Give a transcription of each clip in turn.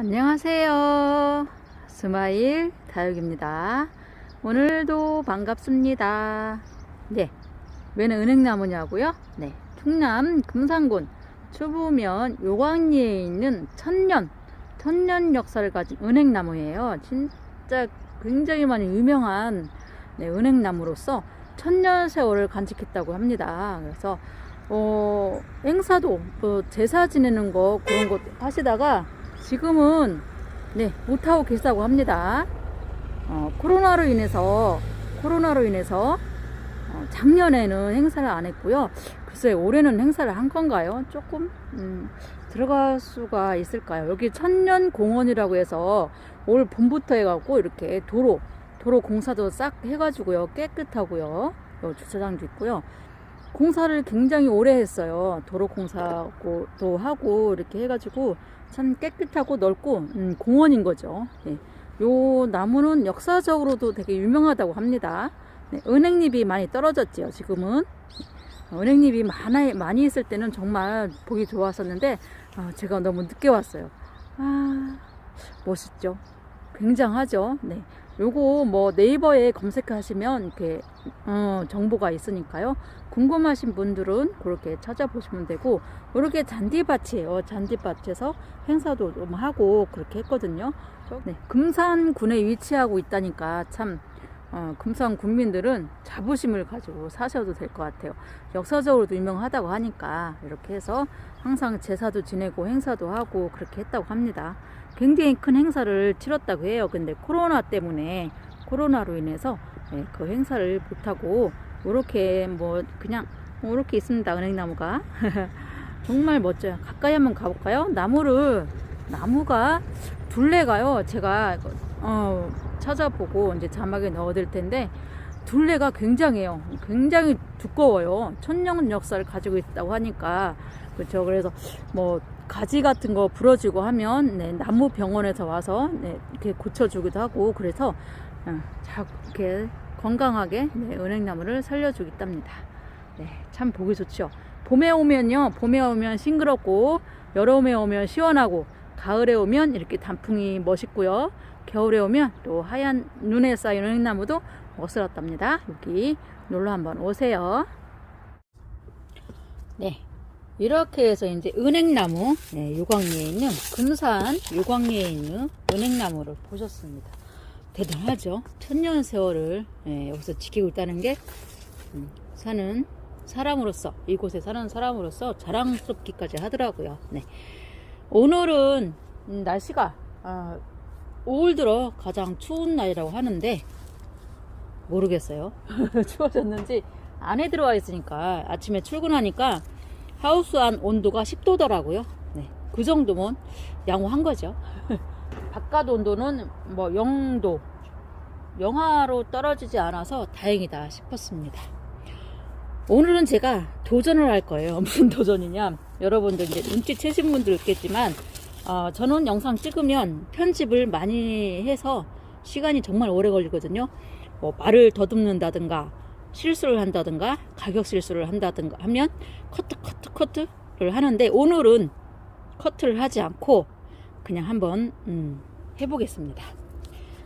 안녕하세요. 스마일 다육입니다. 오늘도 반갑습니다. 네. 왜는 은행나무냐고요? 네. 충남 금산군 추부면 요광리에 있는 천년, 천년 역사를 가진 은행나무예요. 진짜 굉장히 많이 유명한 네, 은행나무로서 천년 세월을 간직했다고 합니다. 그래서 어, 행사도 뭐 제사 지내는 거 그런 거 하시다가 지금은 네, 못하고 계시다고 합니다. 어, 코로나로 인해서 코로나로 인해서 어, 작년에는 행사를 안 했고요. 글쎄 올해는 행사를 한 건가요? 조금 음, 들어갈 수가 있을까요? 여기 천년 공원이라고 해서 올 봄부터 해갖고 이렇게 도로 도로 공사도 싹 해가지고요 깨끗하고요. 주차장도 있고요. 공사를 굉장히 오래 했어요. 도로 공사도 하고 이렇게 해가지고 참 깨끗하고 넓고 음, 공원인 거죠. 예. 요 나무는 역사적으로도 되게 유명하다고 합니다. 네, 은행잎이 많이 떨어졌지요. 지금은 은행잎이 많아, 많이 있을 때는 정말 보기 좋았었는데 아, 제가 너무 늦게 왔어요. 아 멋있죠. 굉장하죠. 네. 요거 뭐 네이버에 검색하시면 이렇게 어, 정보가 있으니까요. 궁금하신 분들은 그렇게 찾아보시면 되고 이렇게 잔디밭이에요. 잔디밭에서 행사도 좀 하고 그렇게 했거든요. 네, 금산군에 위치하고 있다니까 참 어, 금산 군민들은 자부심을 가지고 사셔도 될 것 같아요. 역사적으로도 유명하다고 하니까 이렇게 해서 항상 제사도 지내고 행사도 하고 그렇게 했다고 합니다. 굉장히 큰 행사를 치렀다고 해요. 근데 코로나 때문에 코로나로 인해서 예, 그 행사를 못하고 이렇게 뭐 그냥 이렇게 있습니다. 은행나무가 정말 멋져요. 가까이 한번 가볼까요? 나무를 나무가 둘레가요. 제가 어, 찾아보고 이제 자막에 넣어둘 텐데 둘레가 굉장해요. 굉장히 두꺼워요. 천년 역사를 가지고 있다고 하니까 그렇죠. 그래서 뭐 가지 같은 거 부러지고 하면 네, 나무 병원에서 와서 네, 이렇게 고쳐주기도 하고 그래서 어, 자 이렇게 건강하게 네, 은행나무를 살려주기 답니다. 네, 참 보기 좋죠. 봄에 오면요, 봄에 오면 싱그럽고 여름에 오면 시원하고 가을에 오면 이렇게 단풍이 멋있고요. 겨울에 오면 또 하얀 눈에 쌓인 은행나무도 멋스럽답니다. 여기 놀러 한번 오세요. 네. 이렇게 해서 이제 은행나무, 네, 유광리에 있는, 금산 유광리에 있는 은행나무를 보셨습니다. 대단하죠? 천년 세월을 네, 여기서 지키고 있다는 게, 음, 사는 사람으로서, 이곳에 사는 사람으로서 자랑스럽기까지 하더라고요. 네. 오늘은 음, 날씨가, 아, 5월 들어 가장 추운 날이라고 하는데, 모르겠어요. 추워졌는지 안에 들어와 있으니까 아침에 출근하니까 하우스 안 온도가 10도더라고요. 네. 그 정도면 양호한 거죠. 바깥 온도는 뭐 0도, 영하로 떨어지지 않아서 다행이다 싶었습니다. 오늘은 제가 도전을 할 거예요. 무슨 도전이냐? 여러분들 이제 눈치채신 분들 있겠지만, 어, 저는 영상 찍으면 편집을 많이 해서 시간이 정말 오래 걸리거든요. 뭐 말을 더듬는다든가, 실수를 한다든가 가격 실수를 한다든가 하면 커트 커트 커트를 하는데 오늘은 커트를 하지 않고 그냥 한번 음, 해보겠습니다.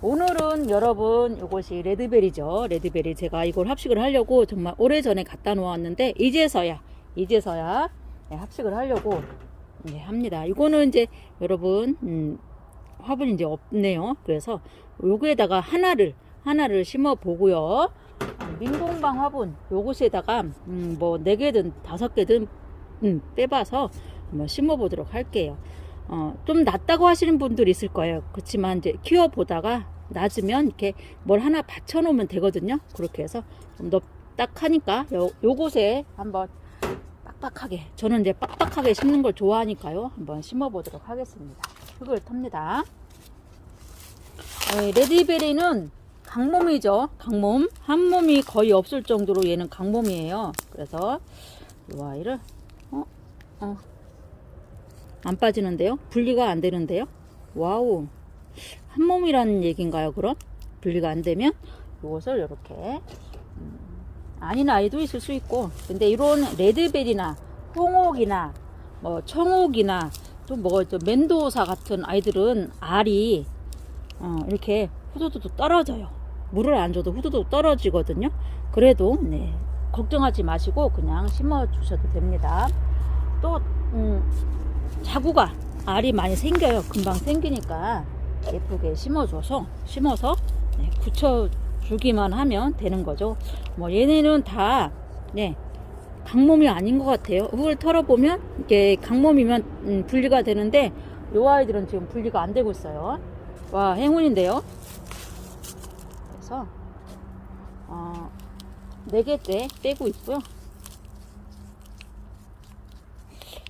오늘은 여러분 이것이 레드베리죠. 레드베리 제가 이걸 합식을 하려고 정말 오래전에 갖다 놓았는데 이제서야 이제서야 네, 합식을 하려고 네, 합니다. 이거는 이제 여러분 음, 화분이 이제 없네요. 그래서 여기에다가 하나를 하나를 심어 보고요. 민공방 화분 요것에다가 음, 뭐 4개든 5개든 음, 빼봐서 한번 심어 보도록 할게요. 어, 좀 낮다고 하시는 분들 있을 거예요. 그렇지만 이제 키워 보다가 낮으면 이렇게 뭘 하나 받쳐 놓으면 되거든요. 그렇게 해서 좀 넓딱하니까 요, 요곳에 한번 빡빡하게 저는 이제 빡빡하게 심는 걸 좋아하니까요. 한번 심어 보도록 하겠습니다. 흙을 탑니다. 어, 레디베리는 강몸이죠. 강몸. 한 몸이 거의 없을 정도로 얘는 강몸이에요. 그래서 이 아이를 어, 어. 안 빠지는데요? 분리가 안 되는데요? 와우. 한 몸이라는 얘기인가요, 그럼? 분리가 안 되면 이것을 이렇게 음, 아닌 아이도 있을 수 있고 근데 이런 레드벨이나 홍옥이나 뭐 청옥이나 또 뭐가 있죠? 멘도사 같은 아이들은 알이 어, 이렇게 후두둑 떨어져요. 물을 안 줘도 후두둑 떨어지거든요. 그래도 네, 걱정하지 마시고 그냥 심어 주셔도 됩니다. 또 음, 자구가 알이 많이 생겨요. 금방 생기니까 예쁘게 심어줘서 심어서 네, 굳혀주기만 하면 되는 거죠. 뭐 얘네는 다 네, 강몸이 아닌 것 같아요. 흙을 털어보면 이게 강몸이면 음, 분리가 되는데 요 아이들은 지금 분리가 안 되고 있어요. 와 행운인데요. 그래서 어, 4개째 빼고 있고요.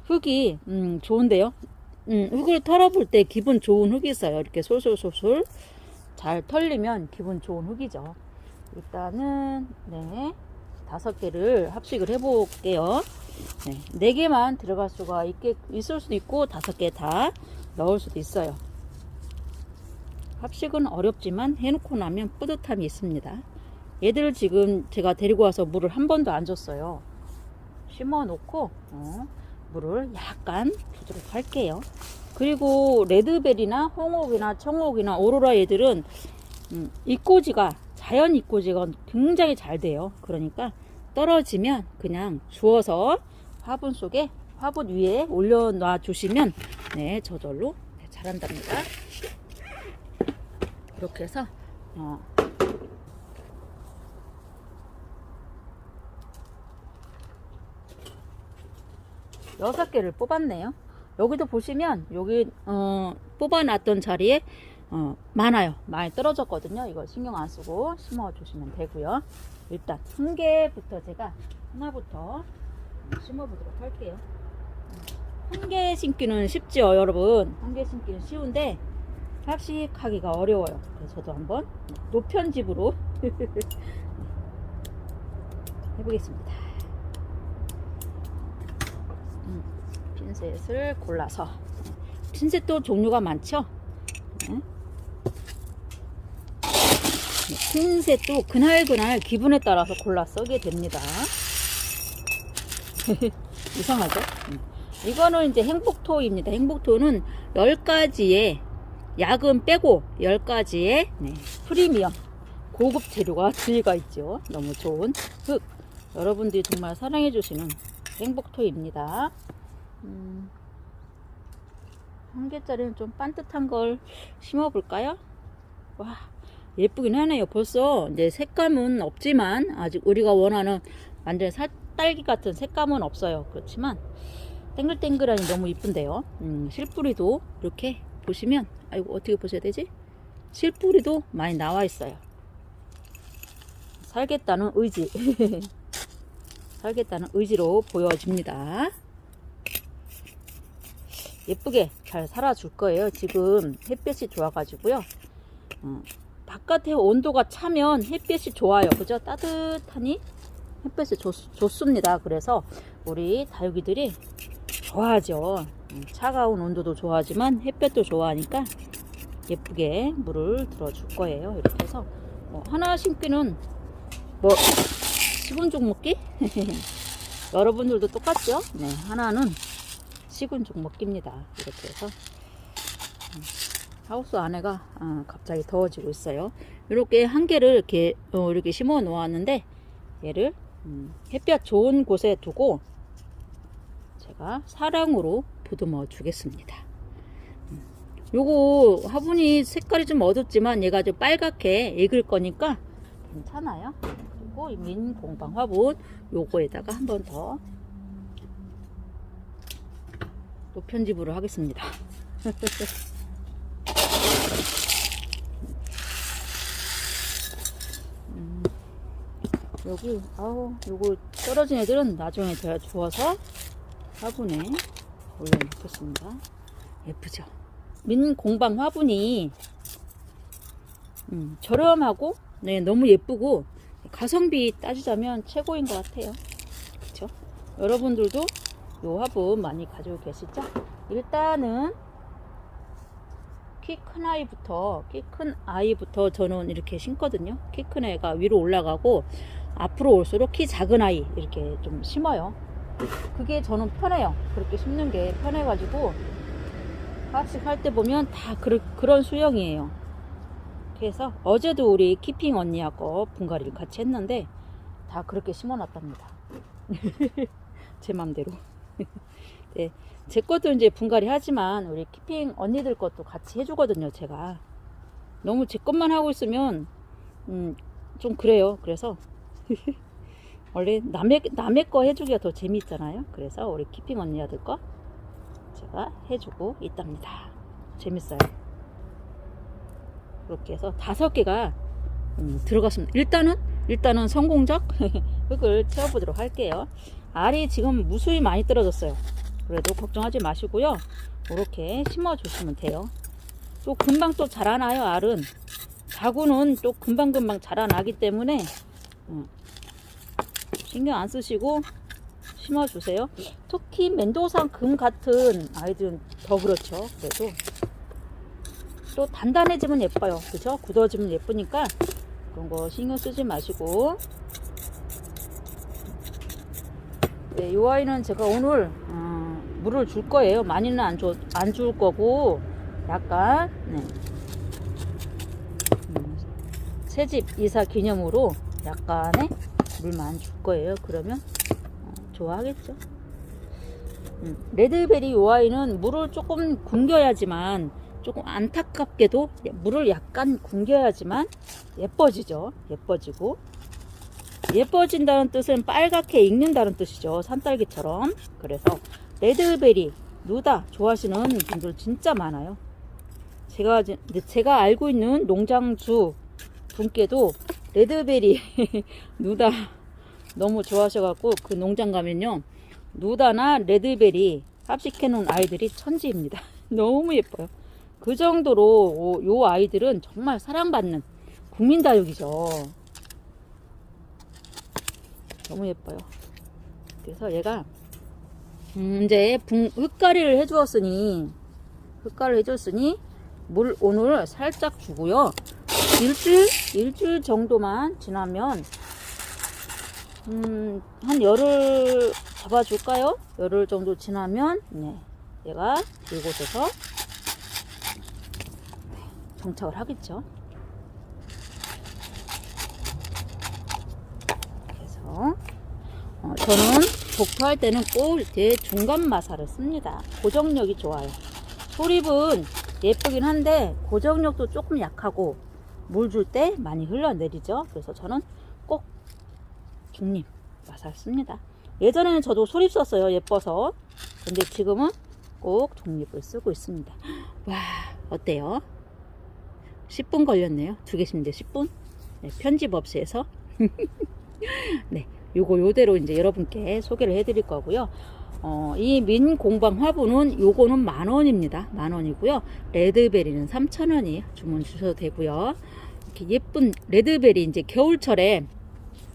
흙이 음, 좋은데요. 음, 흙을 털어볼 때 기분 좋은 흙이 있어요. 이렇게 솔솔솔솔 잘 털리면 기분 좋은 흙이죠. 일단은 네 다섯 개를 합식을 해 볼게요. 네, 네 개만 들어갈 수가 있게 있을 수도 있고 다섯 개 다 넣을 수도 있어요. 합식은 어렵지만 해놓고 나면 뿌듯함이 있습니다. 얘들을 지금 제가 데리고 와서 물을 한 번도 안 줬어요. 심어 놓고 어, 물을 약간 주도록 할게요. 그리고 레드벨이나 홍옥이나 청옥이나 오로라 얘들은 음, 입꼬지가 자연 입꼬지가 굉장히 잘 돼요. 그러니까 떨어지면 그냥 주워서 화분 속에 화분 위에 올려놔 주시면 네 저절로 네, 자란답니다. 이렇게 해서 어, 여섯 개를 뽑았네요. 여기도 보시면 여기 어, 뽑아놨던 자리에 어, 많아요. 많이 떨어졌거든요. 이거 신경 안 쓰고 심어 주시면 되고요. 일단 한 개부터 제가 하나부터 심어 보도록 할게요. 한 개 심기는 쉽죠, 여러분. 한 개 심기는 쉬운데 합식하기가 어려워요. 그래서 저도 한번 노편집으로 해보겠습니다. 음, 핀셋을 골라서 핀셋도 종류가 많죠. 네. 네, 핀셋도 그날그날 기분에 따라서 골라 쓰게 됩니다. 이상하죠? 음. 이거는 이제 행복토입니다. 행복토는 10가지의 약은 빼고 10가지의 네, 프리미엄 고급 재료가 들어가 있죠. 너무 좋은 흙. 여러분들이 정말 사랑해 주시는 행복토입니다. 음, 한 개짜리는 좀 반듯한 걸 심어 볼까요? 와, 예쁘긴 하네요. 벌써 이제 색감은 없지만 아직 우리가 원하는 완전 살 딸기 같은 색감은 없어요. 그렇지만 땡글땡글하니 너무 이쁜데요. 음, 실뿌리도 이렇게 보시면 아이고 어떻게 보셔야 되지? 실뿌리도 많이 나와 있어요. 살겠다는 의지. 살겠다는 의지로 보여집니다. 예쁘게 잘 살아줄 거예요. 지금 햇볕이 좋아가지고요. 어, 바깥에 온도가 차면 햇볕이 좋아요. 그죠? 따뜻하니 햇볕이 좋, 좋습니다. 그래서 우리 다육이들이 좋아하죠. 음, 차가운 온도도 좋아하지만 햇볕도 좋아하니까 예쁘게 물을 들어줄 거예요. 이렇게 해서 뭐 하나 심기는 뭐 식은 죽 먹기? 여러분들도 똑같죠? 네, 하나는 식은 죽 먹기입니다. 이렇게 해서 음, 하우스 안에가 어, 갑자기 더워지고 있어요. 이렇게 한 개를 이렇게 어, 이렇게 심어 놓았는데 얘를 음, 햇볕 좋은 곳에 두고 제가 사랑으로 보듬어 주겠습니다. 음, 요거 화분이 색깔이 좀 어둡지만 얘가 좀 빨갛게 익을 거니까 괜찮아요. 그리고 이 민공방 화분 요거에다가 한 번더 노편집으로 하겠습니다. 음, 여기 아우 요거 떨어진 애들은 나중에 제가 주워서 화분에 올려놓겠습니다. 예쁘죠? 민 공방 화분이 음, 저렴하고 네 너무 예쁘고 가성비 따지자면 최고인 것 같아요. 그렇죠? 여러분들도 요 화분 많이 가지고 계시죠? 일단은 키 큰 아이부터 키 큰 아이부터 저는 이렇게 심거든요. 키 큰 애가 위로 올라가고 앞으로 올수록 키 작은 아이 이렇게 좀 심어요. 그게 저는 편해요. 그렇게 심는 게 편해가지고 합식할 때 보면 다 그, 그런 수영이에요. 그래서 어제도 우리 키핑 언니하고 분갈이를 같이 했는데 다 그렇게 심어놨답니다. 제 맘대로. 네, 제 것도 이제 분갈이 하지만 우리 키핑 언니들 것도 같이 해주거든요. 제가 너무 제 것만 하고 있으면 음, 좀 그래요. 그래서 원래 남의 남의 거 해주기가 더 재미있잖아요. 그래서 우리 키핑 언니들 거 제가 해주고 있답니다. 재밌어요. 그렇게 해서 다섯 개가 음, 들어갔습니다. 일단은 일단은 성공적 흙을 채워보도록 할게요. 알이 지금 무수히 많이 떨어졌어요. 그래도 걱정하지 마시고요. 이렇게 심어주시면 돼요. 또 금방 또 자라나요. 알은 자구는 또 금방금방 자라나기 때문에 음, 신경 안 쓰시고 심어주세요. 특히 멘도상 금 같은 아이들은 더 그렇죠. 그래도 또 단단해지면 예뻐요. 그죠? 굳어지면 예쁘니까 그런 거 신경 쓰지 마시고 네, 이 아이는 제가 오늘 어, 물을 줄 거예요. 많이는 안, 줘, 안 줄 거고 약간 네. 음, 새집 이사 기념으로 약간의 물만 줄 거예요. 그러면 어, 좋아하겠죠. 음, 레드베리 이 아이는 물을 조금 굶겨야지만 조금 안타깝게도 물을 약간 굶겨야지만 예뻐지죠. 예뻐지고 예뻐진다는 뜻은 빨갛게 익는다는 뜻이죠. 산딸기처럼. 그래서 레드베리, 누다 좋아하시는 분들 진짜 많아요. 제가 제가 알고 있는 농장주 분께도 레드베리, 누다 너무 좋아하셔갖고 그 농장 가면요. 누다나 레드베리 합식해 놓은 아이들이 천지입니다. 너무 예뻐요. 그 정도로 요- 요 아이들은 정말 사랑받는 국민다육이죠. 너무 예뻐요. 그래서 얘가 음, 이제 붕, 흙가리를 해주었으니 흙가리를 해줬으니 물 오늘 살짝 주고요. 일주일 일주일 정도만 지나면 음, 한 열흘 잡아줄까요? 열흘 정도 지나면 네, 얘가 이곳에서 정착을 하겠죠. 그래서 어, 저는 독토할 때는 꼭 이렇게 중간 마사를 씁니다. 고정력이 좋아요. 소립은 예쁘긴 한데 고정력도 조금 약하고 물 줄 때 많이 흘러내리죠. 그래서 저는 꼭 중립 마사를 씁니다. 예전에는 저도 소립 썼어요. 예뻐서. 근데 지금은 꼭 중립을 쓰고 있습니다. 와, 어때요? 10분 걸렸네요. 두 개씩인데 10분? 네, 편집 없이 해서. 네, 요거 요대로 이제 여러분께 소개를 해드릴 거고요. 어, 이 민공방 화분은 요거는 만 원입니다. 만 원이고요. 레드베리는 3천 원이 주문 주셔도 되고요. 이렇게 예쁜 레드베리 이제 겨울철에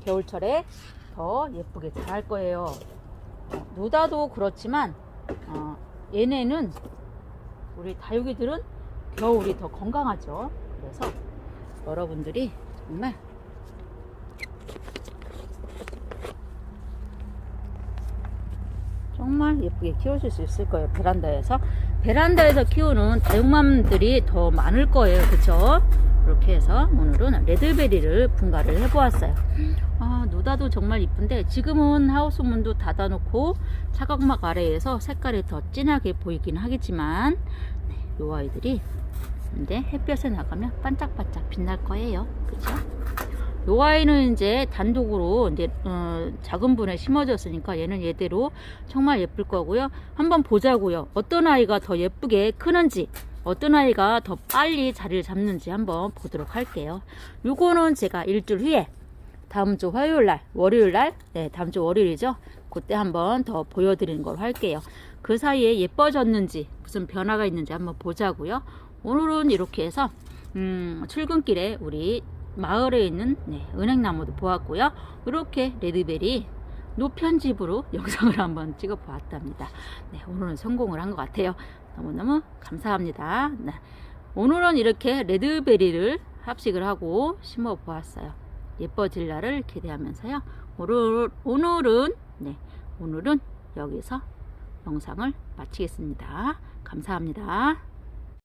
겨울철에 더 예쁘게 자랄 거예요. 어, 누다도 그렇지만 어, 얘네는 우리 다육이들은 겨울이 더 건강하죠. 그래서 여러분들이 정말 정말 예쁘게 키우실 수 있을 거예요. 베란다에서. 베란다에서 키우는 다육맘들이 더 많을 거예요. 그쵸? 이렇게 해서 오늘은 레드베리를 분갈이를 해보았어요. 아, 누다도 정말 이쁜데 지금은 하우스 문도 닫아놓고 차각막 아래에서 색깔이 더 진하게 보이긴 하겠지만 네, 요 아이들이 이제 햇볕에 나가면 반짝반짝 빛날 거예요. 그쵸? 요 아이는 이제 단독으로 이제 어, 작은 분에 심어졌으니까 얘는 얘대로 정말 예쁠 거고요. 한번 보자고요. 어떤 아이가 더 예쁘게 크는지 어떤 아이가 더 빨리 자리를 잡는지 한번 보도록 할게요. 요거는 제가 일주일 후에 다음 주 화요일 날, 월요일 날, 네, 다음 주 월요일이죠. 그때 한번 더 보여드리는 걸 할게요. 그 사이에 예뻐졌는지, 무슨 변화가 있는지 한번 보자고요. 오늘은 이렇게 해서, 음, 출근길에 우리 마을에 있는 네, 은행나무도 보았고요. 이렇게 레드베리 노편집으로 영상을 한번 찍어 보았답니다. 네, 오늘은 성공을 한 것 같아요. 너무너무 감사합니다. 네, 오늘은 이렇게 레드베리를 합식을 하고 심어 보았어요. 예뻐질 날을 기대하면서요. 오늘, 오늘은, 네, 오늘은 여기서 영상을 마치겠습니다. 감사합니다.